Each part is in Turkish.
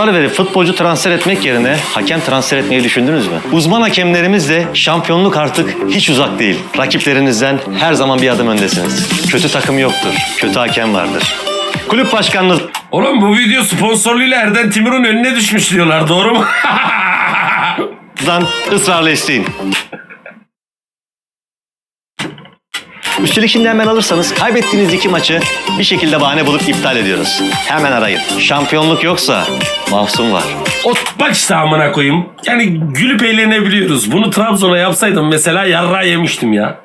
dolar verip futbolcu transfer etmek yerine hakem transfer etmeyi düşündünüz mü? Uzman hakemlerimizle şampiyonluk artık hiç uzak değil. Rakiplerinizden her zaman bir adım öndesiniz. Kötü takım yoktur, kötü hakem vardır. Kulüp başkanınız Oğlum bu video sponsorluğuyla Erden Timur'un önüne düşmüş diyorlar doğru mu? Israrla isteyin. Üstelik şimdi hemen alırsanız kaybettiğiniz iki maçı bir şekilde bahane bulup iptal ediyoruz. Hemen arayın. Şampiyonluk yoksa mahzun var. o bak işte amına koyayım. Yani gülüp eğlenebiliyoruz. Bunu Trabzon'a yapsaydım mesela yarra yemiştim ya.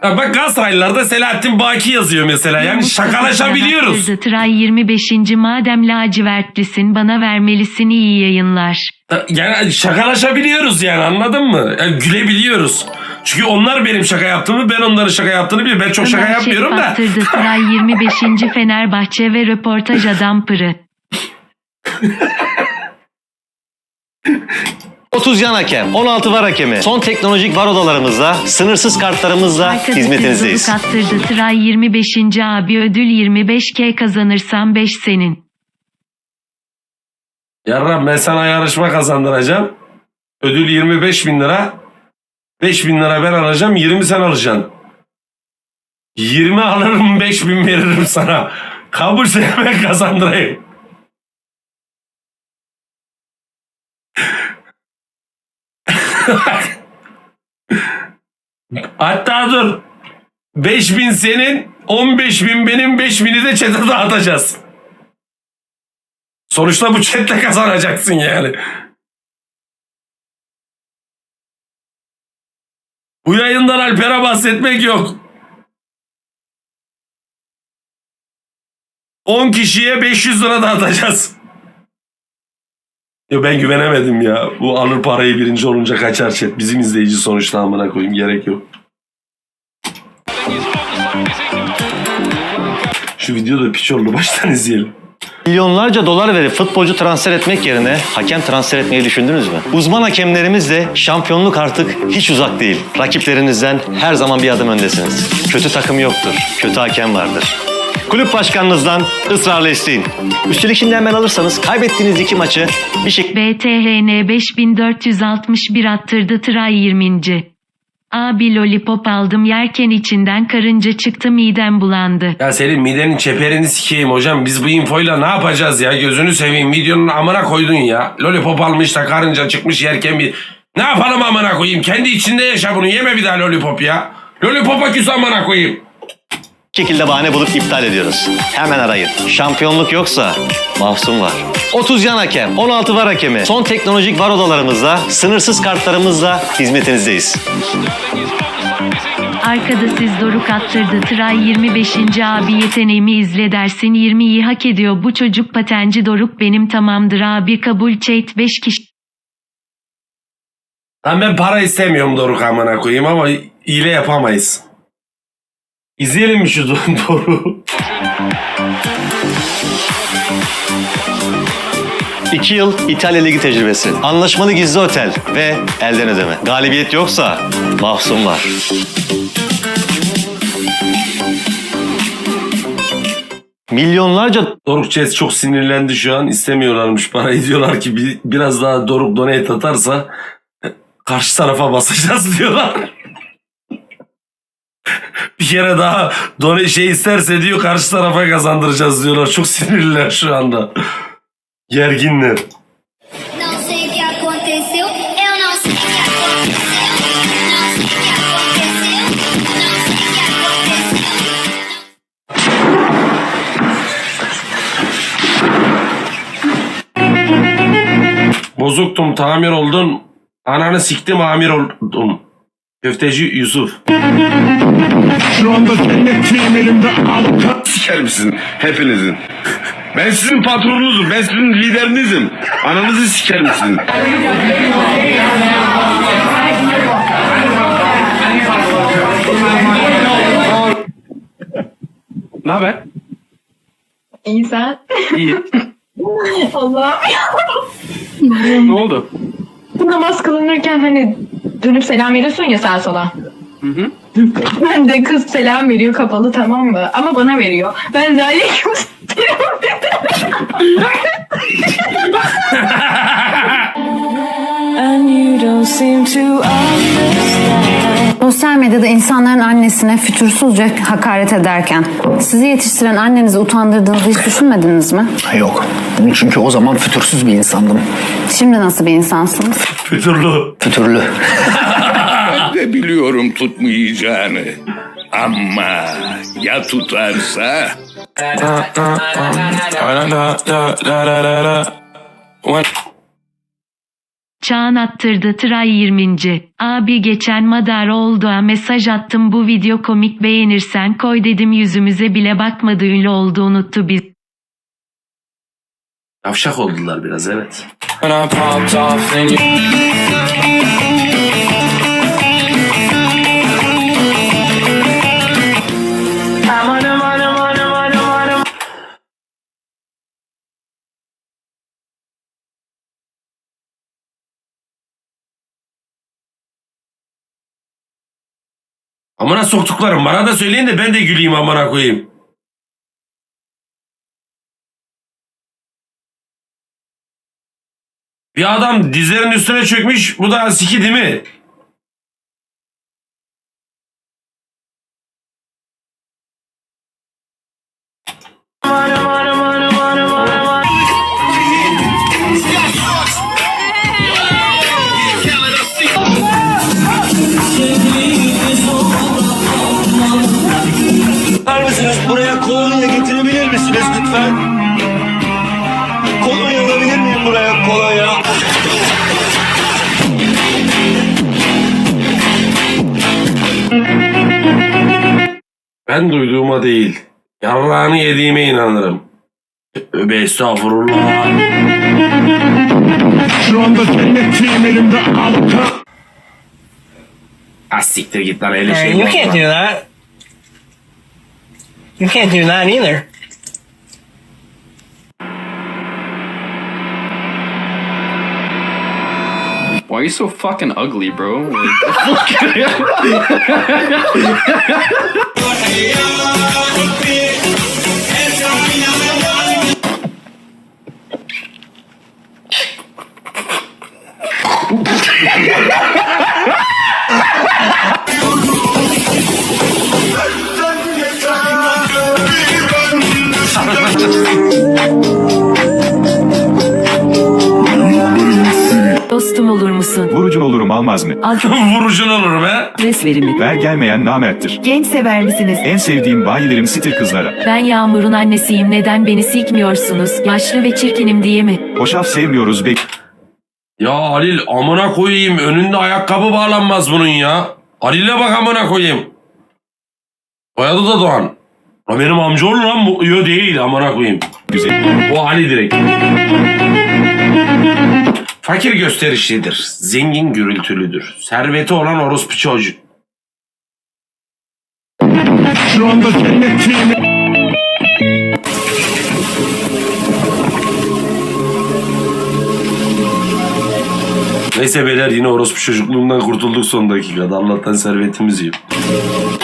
Ha bak Galatasaraylılarda Selahattin Baki yazıyor mesela. Yani şakalaşabiliyoruz. Tray 25. madem lacivertlisin bana vermelisin iyi yayınlar. Yani şakalaşabiliyoruz yani anladın mı? Yani gülebiliyoruz. Çünkü onlar benim şaka yaptığımı ben onların şaka yaptığını biliyorum. Ben çok şaka Ömer yapmıyorum Şef da. bastırdı Tray 25. Fenerbahçe ve röportaj adam pırı. 30 yan hakem, 16 var hakemi. Son teknolojik var odalarımızla, sınırsız kartlarımızla Arkadaşız hizmetinizdeyiz. Doruk attırdı Tray 25. abi ödül 25k kazanırsam 5 senin. Yarram ben sana yarışma kazandıracağım. Ödül 25 bin lira. 5 bin lira ben alacağım 20 sen alacaksın. 20 alırım 5 bin veririm sana. Kabulse hemen kazandırayım. Hatta dur. 5 bin senin, 15 bin benim, 5 bini de çete dağıtacağız. Sonuçta bu chatle kazanacaksın yani. Bu yayından Alper'e bahsetmek yok. 10 kişiye 500 lira dağıtacağız. Ya ben güvenemedim ya. Bu alır parayı birinci olunca kaçar chat. Bizim izleyici sonuçta amına koyayım gerek yok. Şu videoda piç oldu baştan izleyelim. Milyonlarca dolar verip futbolcu transfer etmek yerine hakem transfer etmeyi düşündünüz mü? Uzman hakemlerimizle şampiyonluk artık hiç uzak değil. Rakiplerinizden her zaman bir adım öndesiniz. Kötü takım yoktur, kötü hakem vardır. Kulüp başkanınızdan ısrarla isteyin. Üstelik şimdi hemen alırsanız kaybettiğiniz iki maçı bir şekilde BTHN 5461 attırdı Tray 20. Abi lollipop aldım yerken içinden karınca çıktı midem bulandı. Ya senin midenin çeperini sikeyim hocam. Biz bu infoyla ne yapacağız ya? Gözünü seveyim. Videonun amına koydun ya. Lollipop almış da karınca çıkmış yerken bir... Ne yapalım amına koyayım? Kendi içinde yaşa bunu. Yeme bir daha lollipop ya. Lollipopa küs amına koyayım. Şekilde bahane bulup iptal ediyoruz. Hemen arayın. Şampiyonluk yoksa mahzun var. 30 yan hakem, 16 var hakemi. Son teknolojik var odalarımızla, sınırsız kartlarımızla hizmetinizdeyiz. Arkada siz Doruk attırdı Tray 25. abi yeteneğimi izle dersin 20'yi hak ediyor bu çocuk patenci Doruk benim tamamdır abi kabul çeyt 5 kişi. Lan ben para istemiyorum Doruk amına koyayım ama hile yapamayız. İzleyelim mi şu Doruk'u? 2 yıl İtalya Ligi tecrübesi, anlaşmalı gizli otel ve elden ödeme. Galibiyet yoksa mahzun var. Milyonlarca Doruk Chess çok sinirlendi şu an. İstemiyorlarmış parayı. Diyorlar ki bir, biraz daha Doruk donate atarsa e, karşı tarafa basacağız diyorlar. Bir kere daha donate şey isterse diyor karşı tarafa kazandıracağız diyorlar. Çok sinirliler şu anda. Gerginler. Bozuktum tamir oldun. Ananı siktim amir oldum. Köfteci Yusuf. Şu anda cennetçiyim elimde avukat. siker misin hepinizin? Ben sizin patronunuzum, ben sizin liderinizim. Ananızı siker misin? Ne haber? İyi sen. İyi. Allah'ım ne oldu? namaz kılınırken hani dönüp selam veriyorsun ya sağa sola. Hı hı. Ben de kız selam veriyor kapalı tamam mı? Ama bana veriyor. Ben de aleyküm selam. Sosyal medyada insanların annesine fütursuzca hakaret ederken sizi yetiştiren annenizi utandırdığınızı hiç düşünmediniz mi? Yok. Çünkü o zaman fütursuz bir insandım. Şimdi nasıl bir insansınız? Füturlu. Fütürlü. de biliyorum tutmayacağını. Ama ya tutarsa? Çağan attırdı Tray 20. Abi geçen madar oldu mesaj attım bu video komik beğenirsen koy dedim yüzümüze bile bakmadı ünlü oldu unuttu biz. Yavşak oldular biraz evet. Amına soktuklarım bana da söyleyin de ben de güleyim amına koyayım. Bir adam dizlerin üstüne çökmüş bu da siki değil mi? Ben duyduğuma değil, yarrağını yediğime inanırım. Öbe estağfurullah. Şu anda cennetçiyim elimde alka. Az siktir git lan öyle şey you yok can't do that. You can't do that either. Why are you so fucking ugly, bro? Dostum olur musun? Vurucun olurum almaz mı? Vurucun olurum he. Adres verimi. Ver gelmeyen namerttir. Genç sever misiniz? En sevdiğim bayilerim stil kızlara. Ben Yağmur'un annesiyim neden beni sikmiyorsunuz? Yaşlı ve çirkinim diye mi? Hoşaf sevmiyoruz be. Ya Halil amına koyayım önünde ayakkabı bağlanmaz bunun ya. Halil'e bak amına koyayım. Soyadı da Doğan. Ha benim amcaoğlu lan bu. Yo değil amına koyayım. Güzel. Bu Ali direkt. Fakir gösterişlidir. Zengin gürültülüdür. Serveti olan orospu çocuğu. Şu anda cennetçiyim. Neyse beyler yine orospu çocukluğundan kurtulduk son dakikada. Allah'tan servetimiz yok.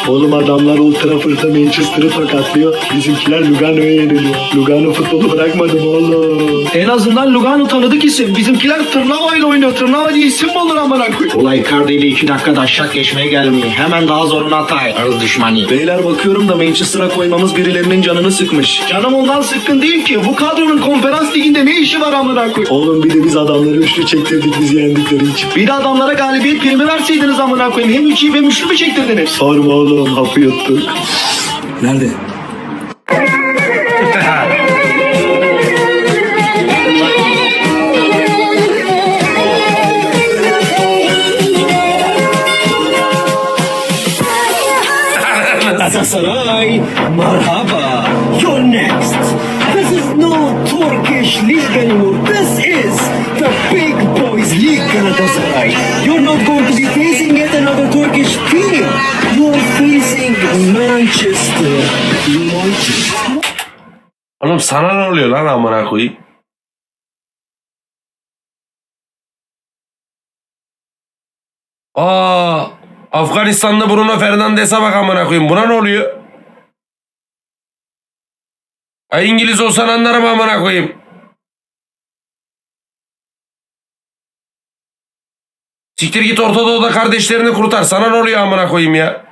Oğlum adamlar Old Trafford'da Manchester'ı tokatlıyor. Bizimkiler Lugano'ya yeniliyor. Lugano futbolu bırakmadı mı oğlum? En azından Lugano tanıdık isim. Bizimkiler Tırnava ile oynuyor. Tırnava diye isim mi olur amına koyayım? Olay Icardi ile iki dakikada aşağı geçmeye gelmiyor. Hemen daha zoruna atay. Arız düşmanı. Beyler bakıyorum da Manchester'a koymamız birilerinin canını sıkmış. Canım ondan sıkkın değil ki. Bu kadronun konferans liginde ne işi var amına koyayım? Oğlum bir de biz adamları üçlü çektirdik bizi yendikleri için. Bir de adamlara galibiyet primi verseydiniz amına koyayım. Hem üçlü hem üçlü mü çektirdiniz? Sorma oğlum hapı yuttuk. Nerede? Galatasaray, marhaba. You're next. This is no Turkish league anymore. This is the big boys league, Galatasaray. You're not going to be facing olmuyor. Oğlum sana ne oluyor lan amına koyayım? Aa, Afganistan'da Bruno Fernandes'e bak amına koyayım. Buna ne oluyor? Ha İngiliz olsan anlarım amına koyayım. Siktir git Orta Doğu'da kardeşlerini kurtar. Sana ne oluyor amına koyayım ya?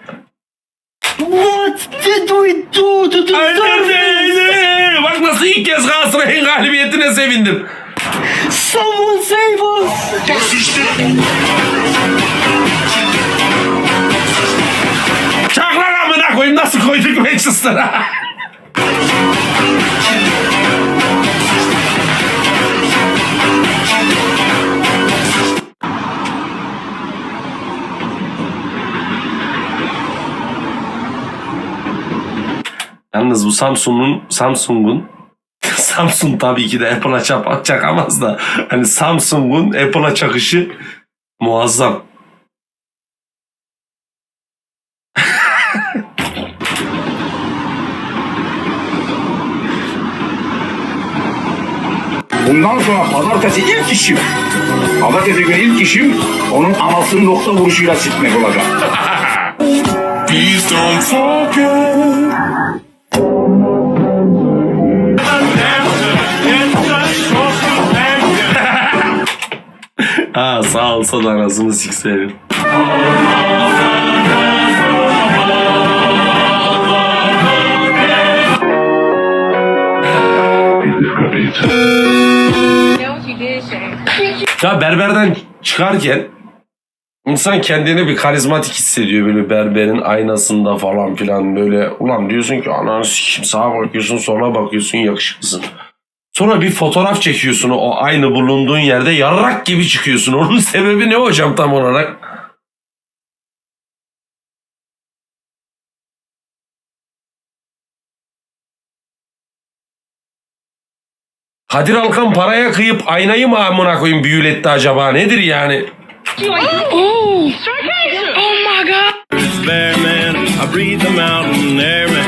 Aynen Bak nasıl ilk kez Galatasaray'ın galibiyetine sevindim. Çak lan amına koyayım nasıl koyduk Manchester'a? Yalnız bu Samsung'un Samsung'un Samsung tabii ki de Apple'a çap çakamaz da hani Samsung'un Apple'a çakışı muazzam. Bundan sonra pazartesi ilk işim. Pazartesi günü ilk işim onun anasını nokta vuruşuyla sikmek olacak. Ha sağ olsa da anasını sikserim. Ya berberden çıkarken insan kendini bir karizmatik hissediyor böyle berberin aynasında falan filan böyle. Ulan diyorsun ki ananı sikim sağa bakıyorsun sola bakıyorsun yakışıklısın. Sonra bir fotoğraf çekiyorsun o aynı bulunduğun yerde yarrak gibi çıkıyorsun. Onun sebebi ne hocam tam olarak? Kadir Alkan paraya kıyıp aynayı mı amına koyayım büyületti acaba? Nedir yani? Bear man, I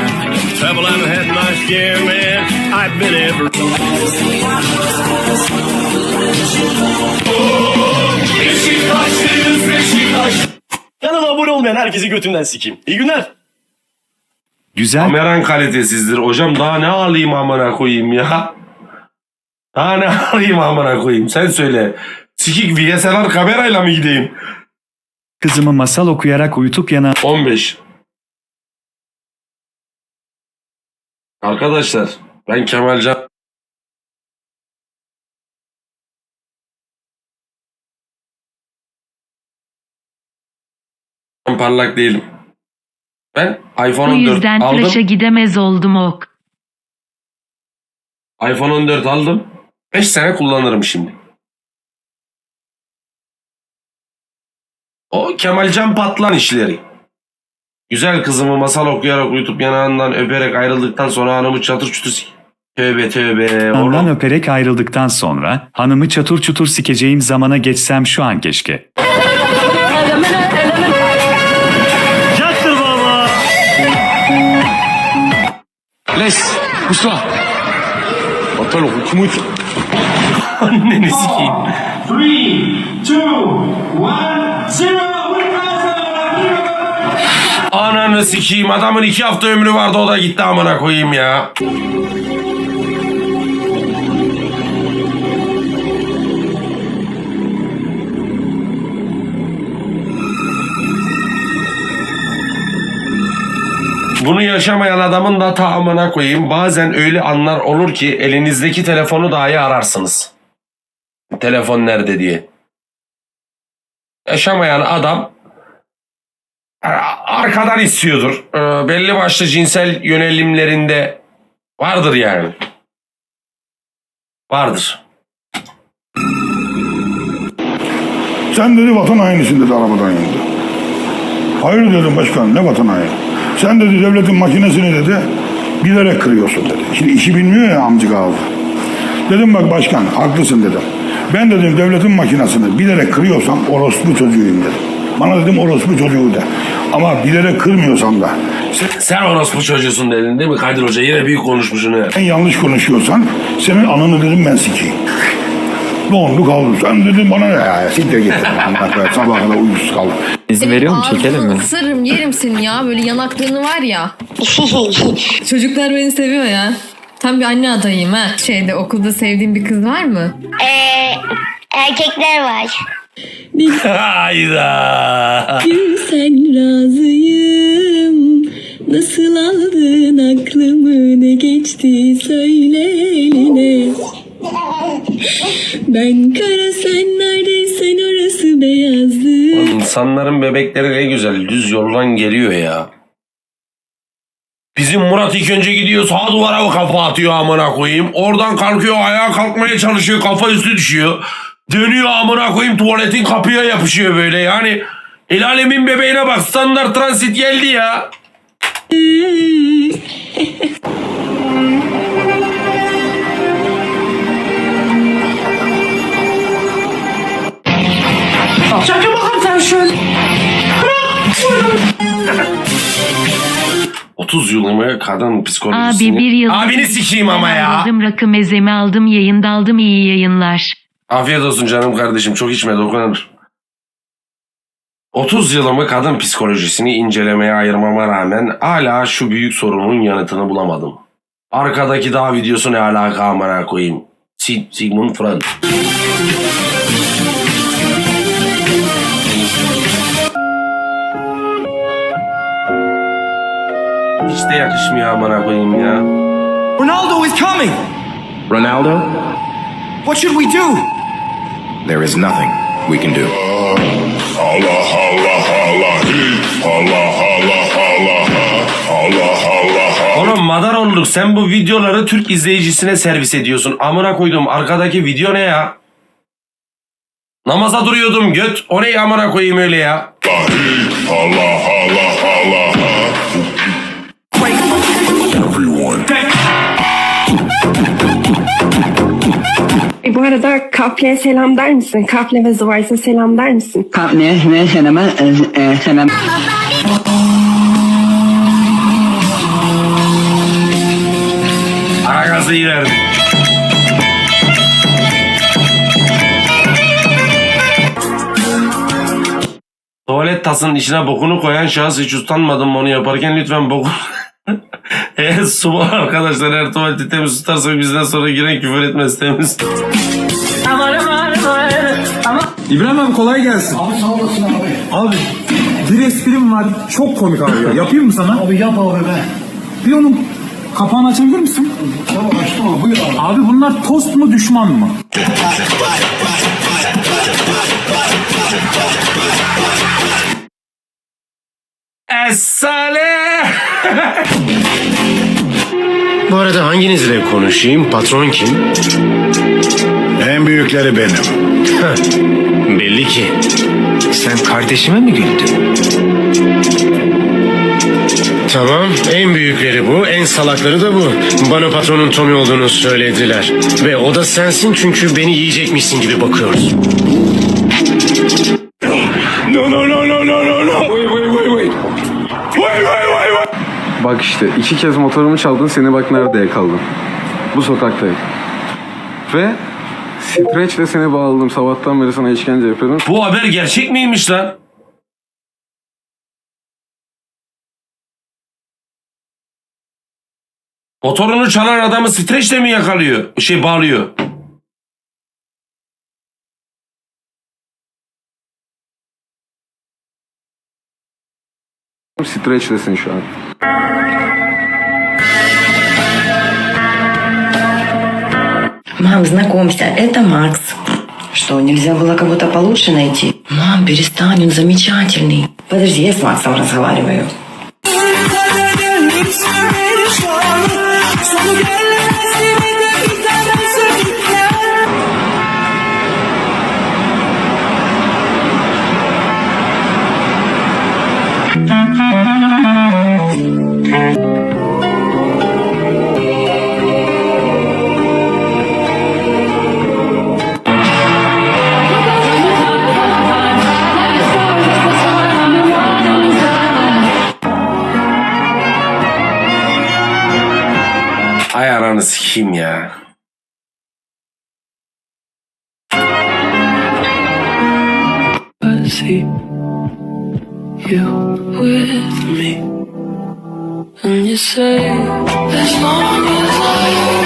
Travel and had my scare man. I've been ever. Kanala abone olmayan herkesi götümden sikeyim. İyi günler. Güzel Kameran kalitesizdir. Hocam daha ne alayım amına koyayım ya? Daha ne alayım amına koyayım? Sen söyle. Sikik VSLR kamerayla mı gideyim? kızımı masal okuyarak uyutup yana 15. Arkadaşlar ben Kemalcan parlak değilim. Ben iPhone Bu 14 yüzden aldım. tıraşa gidemez oldum ok. iPhone 14 aldım. 5 sene kullanırım şimdi. O Kemalcan Patlan işleri. Güzel kızımı masal okuyarak uyutup yanağından öperek ayrıldıktan sonra hanımı çatır çutur sik- Tövbe tövbe. Oğlum. öperek ayrıldıktan sonra hanımı çatır çutur sikeceğim zamana geçsem şu an keşke. Yaktır baba. Les. Attends, le roux Anneni sikeyim. Ananı sikeyim. Adamın iki hafta ömrü vardı o da gitti amına koyayım ya. Bunu yaşamayan adamın da ta amına koyayım. Bazen öyle anlar olur ki elinizdeki telefonu dahi ararsınız. Telefon nerede diye. Yaşamayan adam arkadan istiyordur. Ee, belli başlı cinsel yönelimlerinde vardır yani. Vardır. Sen dedi vatan hainisin dedi arabadan indi. Hayır dedim başkan ne vatan haini? Sen dedi devletin makinesini dedi bilerek kırıyorsun dedi. Şimdi işi bilmiyor ya amcık ağzı. Dedim bak başkan haklısın dedim. Ben dedim devletin makinesini bilerek kırıyorsam orospu çocuğuyum dedim. Bana dedim orospu çocuğu de. Ama bilerek kırmıyorsam da sen, Sen orospu çocuğusun dedin değil mi Kadir Hoca? Yine büyük konuşmuşsun ha. sen yanlış konuşuyorsan senin ananı dedim ben sikeyim. Ne oldu kaldı? Sen dedim bana ne ya? Siktir git. Sabaha kadar uykusuz kaldım. İzin veriyor mu? Çekelim mi? Kısarım yerim seni ya. Böyle yanaklarını var ya. Çocuklar beni seviyor ya. Tam bir anne adayım ha. Şeyde okulda sevdiğin bir kız var mı? Ee, erkekler var. Hayda. Sen beyazdı. İnsanların bebekleri ne güzel düz yoldan geliyor ya. Bizim Murat ilk önce gidiyor sağ duvara kafa atıyor amına koyayım. Oradan kalkıyor ayağa kalkmaya çalışıyor kafa üstü düşüyor. Dönüyor amına koyayım tuvaletin kapıya yapışıyor böyle yani. El alemin bebeğine bak standart transit geldi ya. 30 yılımı kadın psikolojisini. Abi bir yıl... Abini sikeyim ama ya. Aldım rakı mezemi aldım yayında aldım iyi yayınlar. Afiyet olsun canım kardeşim. Çok içme dokunur. 30 yılımı kadın psikolojisini incelemeye ayırmama rağmen hala şu büyük sorunun yanıtını bulamadım. Arkadaki dağ videosu ne alaka amına koyayım. Sig- Sigmund Freud. Hiç de yakışmıyor amına koyayım ya. Ronaldo is coming. Ronaldo, What should we do? there is nothing we can do. Oğlum madar olduk. Sen bu videoları Türk izleyicisine servis ediyorsun. Amına koydum. Arkadaki video ne ya? Namaza duruyordum göt. O ne amına koyayım öyle ya? E, bu arada Kaple'ye selam der misin? Kaple ve Zıvays'a selam der misin? Kapne ve seneme senem. Ara gazı iyi verdim. Tuvalet tasının içine bokunu koyan şahıs hiç utanmadım onu yaparken lütfen bokun. Eğer su var arkadaşlar eğer tuvaleti temiz tutarsak bizden sonra giren küfür etmez temiz. İbrahim abi kolay gelsin. Abi sağ olasın abi. Abi bir esprim var çok komik abi ya. Yapayım mı sana? Abi yap abi be. Bir onun kapağını açabilir misin? Tamam açtım abi buyur abi. Abi bunlar tost mu düşman mı? Esale. Bu arada hanginizle konuşayım? Patron kim? En büyükleri benim. Belli ki. Sen kardeşime mi güldün? Tamam, en büyükleri bu, en salakları da bu. Bana patronun Tommy olduğunu söylediler. Ve o da sensin çünkü beni yiyecekmişsin gibi bakıyoruz. Bak işte iki kez motorumu çaldın seni bak nerede yakaladım. Bu sokaktayım. Ve streçle seni bağladım. Sabahtan beri sana işkence yapıyorum. Bu haber gerçek miymiş lan? Motorunu çalan adamı streçle mi yakalıyor? Şey bağlıyor. Streçlesin şu an. Мам, знакомься, это Макс. Что, нельзя было кого-то получше найти? Мам, перестань, он замечательный. Подожди, я с Максом разговариваю. Ananı sikeyim ya. You with me And you say as long as I